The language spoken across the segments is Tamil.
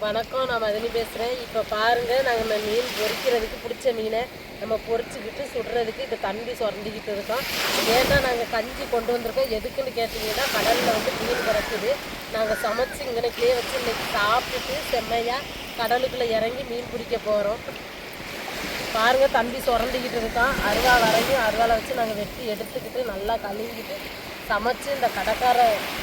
வணக்கம் நான் மதனி பேசுகிறேன் இப்போ பாருங்கள் நாங்கள் இந்த மீன் பொறிக்கிறதுக்கு பிடிச்ச மீனை நம்ம பொறிச்சிக்கிட்டு சுடுறதுக்கு இப்போ தம்பி சுரண்டிக்கிட்டு இருக்கோம் ஏன்னா நாங்கள் கஞ்சி கொண்டு வந்திருக்கோம்? எதுக்குன்னு கேட்டிங்கன்னா கடலில் வந்து மீன் கிடக்குது நாங்கள் சமைச்சு இங்கனைக்கே வச்சு இன்றைக்கி சாப்பிட்டுட்டு செம்மையாக கடலுக்குள்ளே இறங்கி மீன் பிடிக்க போகிறோம் பாருங்கள் தம்பி சுரண்டிக்கிட்டு இருக்கான் அருவா வரையும் அருவாலை வச்சு நாங்கள் வெட்டி எடுத்துக்கிட்டு நல்லா கழுவிக்கிட்டு சமைச்சு இந்த கடைக்கார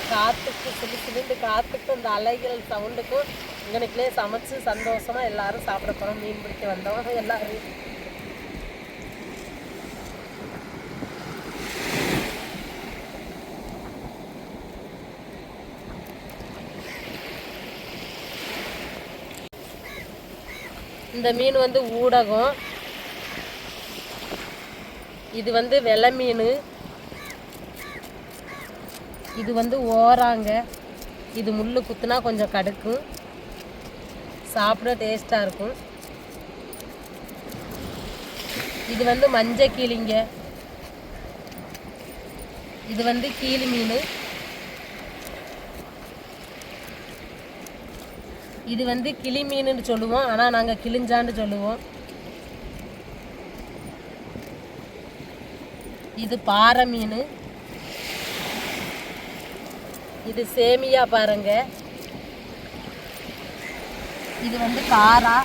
காற்றுக்கு சிலு சிலிண்டு காற்றுக்கும் இந்த அலைகள் சவுண்டுக்கும் இங்கனைக்குள்ளே சமைச்சு சந்தோஷமாக எல்லாரும் சாப்பிட போகிறோம் மீன் பிடிக்க வந்தவங்க எல்லாரும். இந்த மீன் வந்து ஊடகம். இது வந்து வெலை மீன். இது வந்து ஓராங்க. இது முள்ளு குத்துனா கொஞ்சம் கடுக்கும். சாப்பிட டேஸ்ட்டாக இருக்கும். இது வந்து மஞ்சள் கீழிங்க இது வந்து கீழி மீன். இது வந்து கிளி மீனுன்னு சொல்லுவோம். ஆனால் நாங்கள் கிழிஞ்சான்னு சொல்லுவோம். இது பாறை மீன். இது சேமியா பாருங்கள் இது வந்து காரா.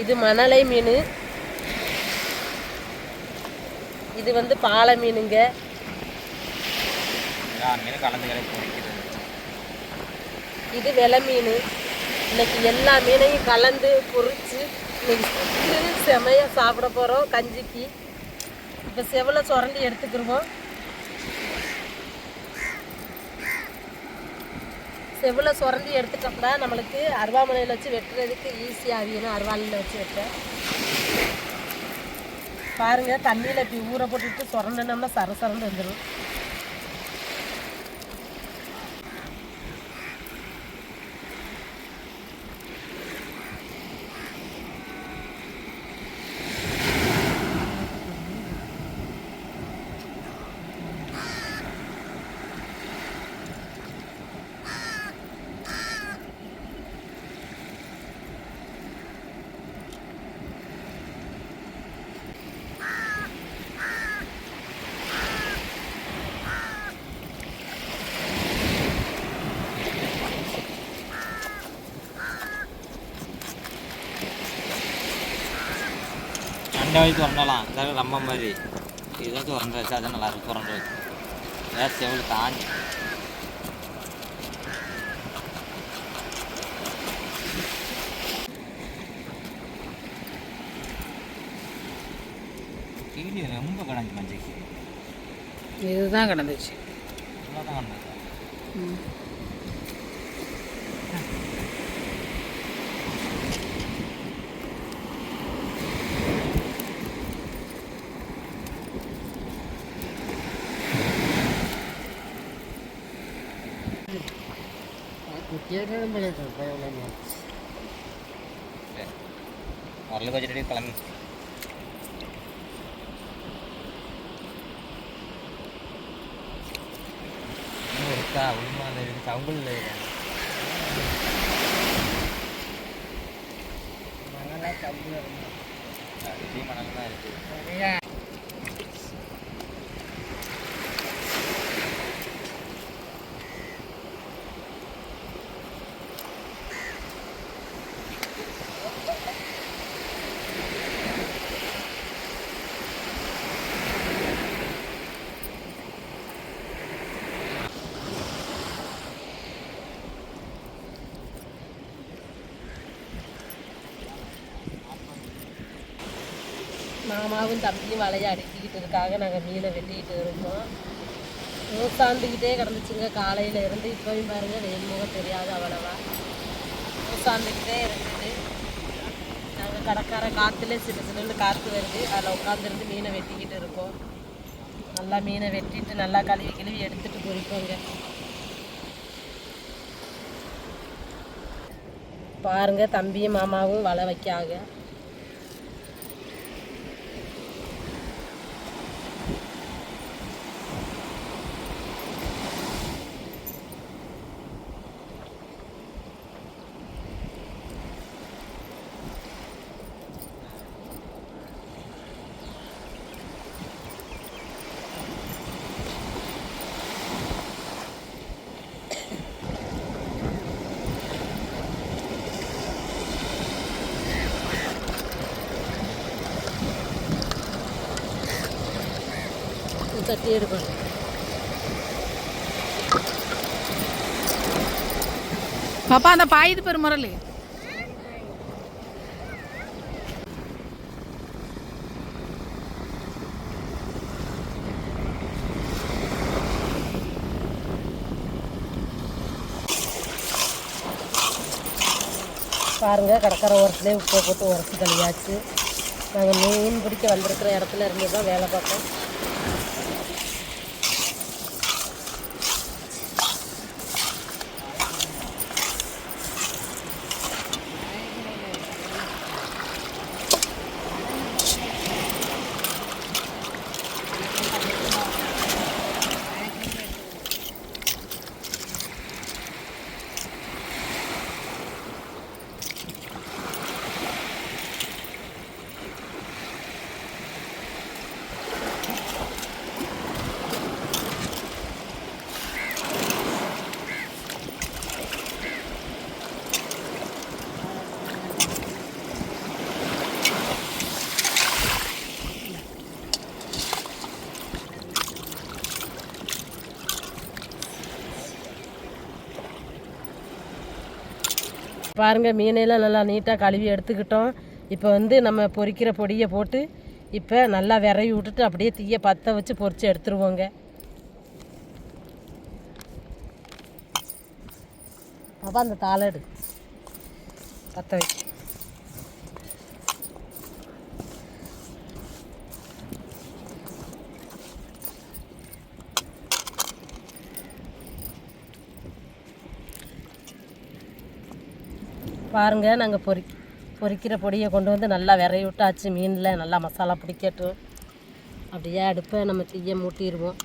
இது மணலை மீன். இது வந்து பாலை மீனுங்க. இது வெலை மீன். இன்னைக்கு எல்லா மீனையும் கலந்து பொரிச்சு இன்னைக்கு செமையாக சாப்பிட போகிறோம் கஞ்சிக்கு. இப்போ செவலை சுரண்டி எடுத்துக்கிருவோம். செவ்வில் சுரண்டி எடுத்துட்டோம்னா நம்மளுக்கு அருவாமனையில் வச்சு வெட்டுறதுக்கு ஈஸியாக அவியணும் அருவாளில் வச்சு வெட்ட. பாருங்கள் தண்ணியில் இப்படி ஊற போட்டுட்டு சுரண்டினோம்னா சர சுரண்டு வந்துடும் வச்சு திறந்தலாம் அதாவது ரொம்ப மாதிரி. இதை திறந்து வச்சா அது நல்லா இருக்கும் திறந்து வச்சு வேறு செவல் தாண்டி. கீழே ரொம்ப கடைஞ்சி மஞ்சள் இதுதான் கிடந்துச்சு இவ்வளோதான் கண்டது உரலுக்கு മുരളി കൊച്ചിട്ട് കിളങ്ങി എടുക്കാ ഉള്ളിമാല ചവുമ്പിളിൽ മണലാ ചവുമ്പിൾ മണലായിരിക്കും மாமாவும் தம்பியும் வலையை அடுக்கிக்கிட்டு இருக்காங்க. நாங்கள் மீனை வெட்டிக்கிட்டு இருக்கோம் மூசாந்துக்கிட்டே கிடந்துச்சுங்க. காலையில் இருந்து இப்போயும் பாருங்க வெயில் முகம் தெரியாது அவ்வளவா மூசாந்துக்கிட்டே இருந்தது நாங்கள் கடற்கரை காற்றுல சிறு சிறுன்னு காற்று வருது. அதில் உட்காந்துருந்து மீனை வெட்டிக்கிட்டு இருக்கோம். நல்லா மீனை வெட்டிட்டு நல்லா கழுவி கழுவி எடுத்துகிட்டு பொரிப்போங்க பாருங்கள் தம்பியும் மாமாவும் வலை வைக்காங்க. தட்டி எடுக்கணும். பாப்பா அந்த பாயுது பெரு முரளி. பாருங்கள் கடற்கரை ஓரத்துலேயே உப்பை போட்டு உரசி கழியாச்சு நாங்கள் மீன் பிடிக்க வந்திருக்கிற இடத்துல இருந்து தான் வேலை பார்த்தோம் பாருங்கள் மீனையெல்லாம் நல்லா நீட்டாக கழுவி எடுத்துக்கிட்டோம். இப்போ வந்து நம்ம பொரிக்கிற பொடியை போட்டு இப்போ நல்லா விரவி விட்டுட்டு அப்படியே தீயை பற்ற வச்சு பொறிச்சு எடுத்துருவோங்க. அப்போ அந்த தாளை எடு. பற்ற வச்சு பாருங்க நாங்கள் பொறி பொறிக்கிற பொடியை கொண்டு வந்து நல்லா விரைய விட்டாச்சு மீனில் நல்லா மசாலா பிடிக்கட்டும். அப்படியே அடுப்பை நம்ம தீயை மூட்டிடுவோம்.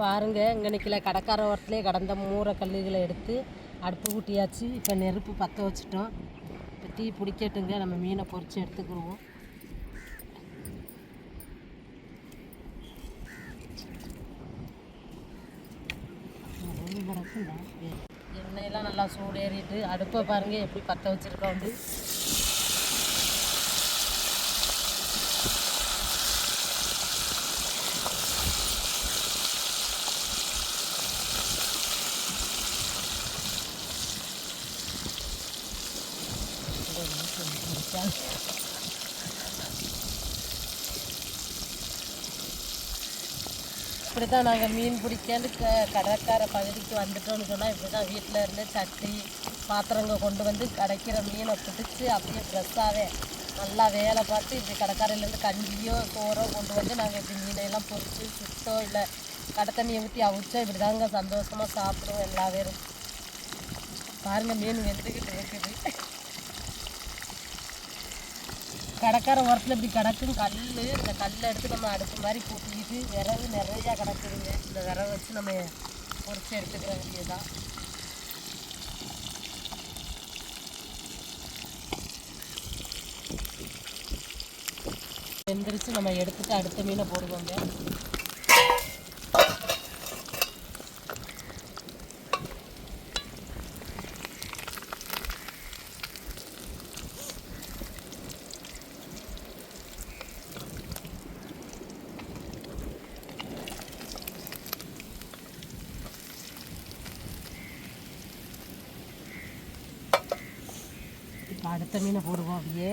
பாருங்க இங்கே நிற்கல கடற்கரை ஓரத்துலேயே கடந்த மூரை கல்லுகளை எடுத்து அடுப்பு கூட்டியாச்சு இப்போ நெருப்பு பற்ற வச்சுட்டோம். இப்போ டீ பிடிக்கட்டுங்க நம்ம மீனை பொறிச்சு எடுத்துக்கிடுவோம். எண்ணெயெல்லாம் நல்லா சூடேறிட்டு அடுப்பை பாருங்க எப்படி பற்ற வச்சுருக்கோம் வந்து இப்படி தான் நாங்கள் மீன் பிடிக்கன்னு க கடற்கரை பகுதிக்கு வந்துட்டோம்னு சொன்னால் இப்படி தான் வீட்டில் இருந்து சட்டி பாத்திரங்க கொண்டு வந்து கிடைக்கிற மீனை பிடிச்சி அப்படியே ஃப்ரெஷ்ஷாகவே நல்லா வேலை பார்த்து இப்படி கடற்கரையிலேருந்து கஞ்சியோ சோறோ கொண்டு வந்து நாங்கள் இப்படி மீனையெல்லாம் பொறிச்சு சுட்டோ இல்லை கடை தண்ணியை ஊற்றி அவிச்சோ இப்படி தாங்க சந்தோஷமாக சாப்பிடுவோம் எல்லா பேரும். பாருங்கள் மீன் வெந்துக்கிட்டு இருக்குது. கடற்கரை ஓரத்தில் இப்படி கிடக்கும் கல் இந்த கல்லை எடுத்து நம்ம அடுப்பு மாதிரி கூட்டிக்கிட்டு விறகு நிறையா கிடக்குதுங்க. இந்த விறகு வச்சு நம்ம பொறிச்சு எடுத்துக்கிற வேண்டியதுதான். எந்திரிச்சு நம்ம எடுத்துட்டு அடுத்த மீனை போடுவோங்க. அடுத்த மீனை போடுவோம் அப்படியே.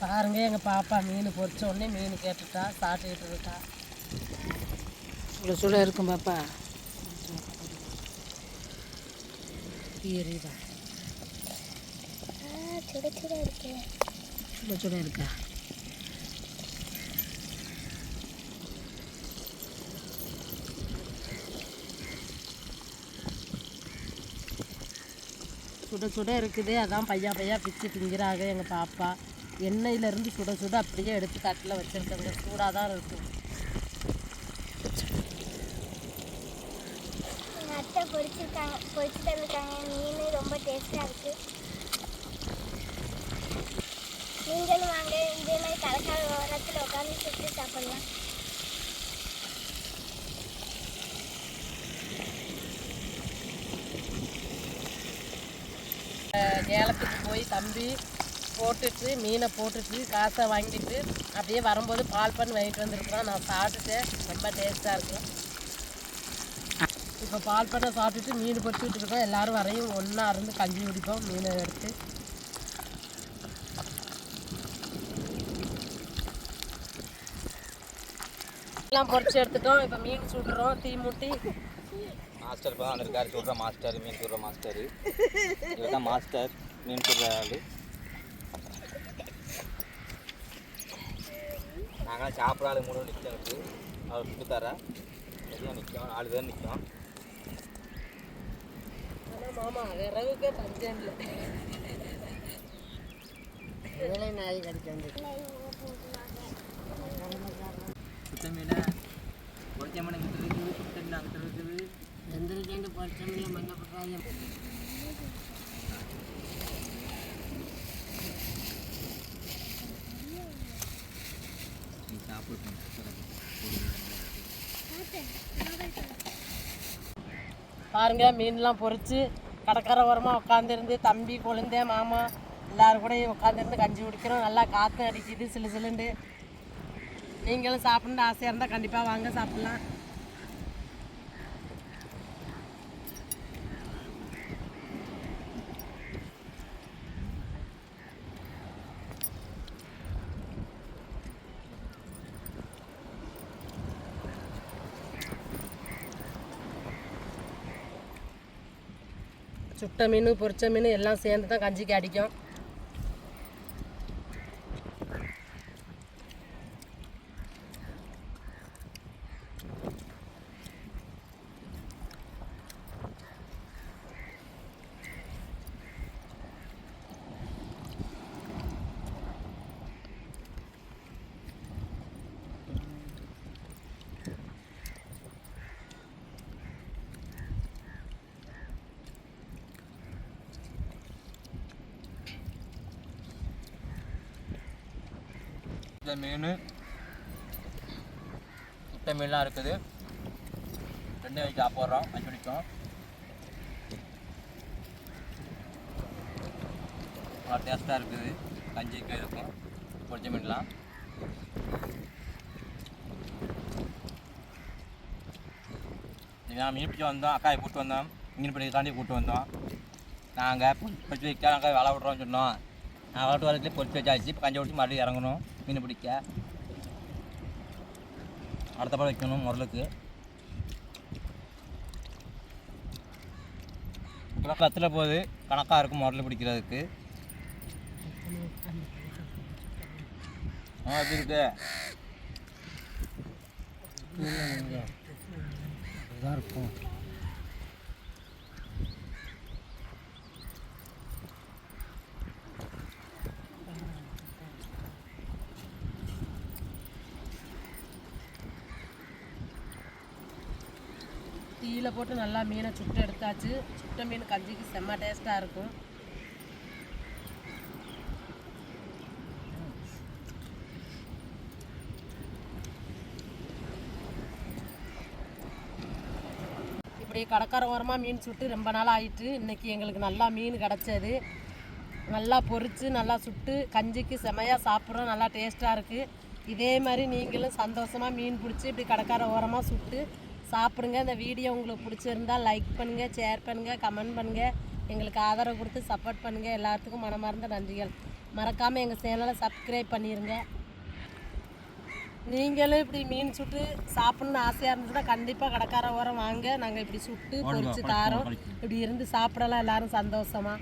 பாருங்க எங்கள் பாப்பா மீன் பொறிச்ச உடனே மீன் கேட்டுட்டா சாப்பிட்டுக்கிட்டு இருக்கா. சுட சுட இருக்கும் பாப்பா. கீரிதா சுட சுட இருக்கா சுட சுட இருக்குது. அதான் பையா பையா பிச்சு திங்கிறாங்க எங்கள் பாப்பா. எண்ணெயிலேருந்து சுட சுட அப்படியே எடுத்து தட்டில் வச்சுருக்காங்க சூடாக தான் இருக்கும். பொரிச்சிருக்காங்க பொரிச்சு தந்துருக்காங்க. மீன் ரொம்ப டேஸ்ட்டாக இருக்குது நீங்களும் வாங்க இதே மாதிரி கடற்கரை ஓரத்தில் உட்காந்து சுற்றி சாப்பிடலாம். ஏலத்துக்கு போய் தம்பி போட்டுட்டு மீனை போட்டுட்டு காசை வாங்கிட்டு அப்படியே வரும்போது பால் பண்ணி வாங்கிட்டு வந்திருக்கிறோம் நான் சாப்பிட்டுட்டேன் ரொம்ப டேஸ்ட்டாக இருக்கும் இப்போ பால் பண்ணை சாப்பிட்டுட்டு மீன் பொறிச்சுட்டு இருக்கோம் எல்லாரும் வரையும் ஒன்றா இருந்து கஞ்சி குடிப்போம். மீனை எடுத்து. எல்லாம் பொறிச்சு எடுத்துட்டோம். இப்போ மீன் சுடுறோம். தீ மூட்டி. மாஸ்டர் இப்போ தான் வந்திருக்காரு சொல்கிற மாஸ்டர் மீன் சுடுற மாஸ்டர். இவர் மாஸ்டர். மீன் சுடுற ஆள். நாங்களாம் சாப்பிட்ற ஆளு மூணு நிற்கும் அவர் கொடுத்தாரா சரியாக நிற்கும் நாலு பேர் நிற்கும் மாமா விறகுக்கே பஞ்சம் இல்லை வேலை நாய் கடிக்க வந்து சுத்த மீனை பொறிச்ச மீன் இங்கிட்டு இருக்குது சுத்த மீன் அங்கிட்டு இருக்குது. வெந்திருக்கேன் பொரிச்ச மீன் மஞ்சள் பக்காயம் நீ சாப்பிட்டு பாருங்க மீன்லாம் பொரிச்சு கடற்கரை ஓரமாக உட்காந்துருந்து தம்பி கொழுந்தே மாமா எல்லோரும் கூட உட்காந்துருந்து கஞ்சி குடிக்கிறோம். நல்லா காற்று அடிக்குது சிலு சிலுண்டு. நீங்களும் சாப்பிட்ணுன்னு ஆசையாக இருந்தால் கண்டிப்பாக வாங்க சாப்பிட்லாம். சுட்ட மீன் பொரிச்ச மீன் எல்லாம் சேர்ந்து தான் கஞ்சிக்கு அடிக்கும். இந்த மீன் முட்டை மீன்லாம் இருக்குது. ரெண்டு வச்சு சாப்பிட்றோம் அஞ்சு மணிக்கும். நல்லா டேஸ்ட்டாக இருக்குது. கஞ்சிக்கு இருக்கும். பொடிச்ச மீன்லாம். நான் மீன் பிடிச்சி வந்தோம். அக்காயை கூப்பிட்டு வந்தோம். மீன் பிடிக்காண்டி கூப்பிட்டு வந்தோம். நாங்கள் பொறிச்சு வைக்க நாங்கள் வலை விட்றோம்னு சொன்னோம். நான் வளர்த்து வரத்துலேயே பொறிச்சு வச்சாச்சு. இப்போ கஞ்சி பிடிச்சி மறுபடியும் இறங்கணும். மீன் பிடிக்க. அடுத்த படம் வைக்கணும் முரலுக்கு. இப்போ கத்தில் போகுது. கணக்காக இருக்கும் முரல் பிடிக்கிறதுக்கு. ஆ எப்படி இருக்கு? இருக்கும். போட்டு நல்லா மீனை சுட்டு எடுத்தாச்சு. சுட்ட மீன் கஞ்சிக்கு செம்ம டேஸ்ட்டாக இருக்கும். இப்படி கடற்கரை ஓரமாக மீன் சுட்டு ரொம்ப நாள் ஆயிட்டு இன்னைக்கு எங்களுக்கு நல்லா மீன் கிடச்சது. நல்லா பொரித்து நல்லா சுட்டு கஞ்சிக்கு செமையாக சாப்பிட்றோம். நல்லா டேஸ்ட்டாக இருக்குது இதே மாதிரி நீங்களும் சந்தோஷமாக மீன் பிடிச்சி இப்படி கடற்கரை ஓரமாக சுட்டு சாப்பிடுங்க. இந்த வீடியோ உங்களுக்கு பிடிச்சிருந்தா லைக் பண்ணுங்கள் ஷேர் பண்ணுங்கள் கமெண்ட் பண்ணுங்கள் எங்களுக்கு ஆதரவு கொடுத்து சப்போர்ட் பண்ணுங்கள் எல்லாத்துக்கும் மனமார்ந்த நன்றிகள். மறக்காமல் எங்கள் சேனலை சப்ஸ்கிரைப் பண்ணிடுங்க நீங்களும் இப்படி மீன் சுட்டு சாப்பிடணும்னு ஆசையாக இருந்துச்சுன்னா கண்டிப்பாக கடைக்கார ஓரம் வாங்க. நாங்கள் இப்படி சுட்டு பொரிச்சு தாரோம். இப்படி இருந்து சாப்பிடலாம். எல்லாரும் சந்தோஷமா.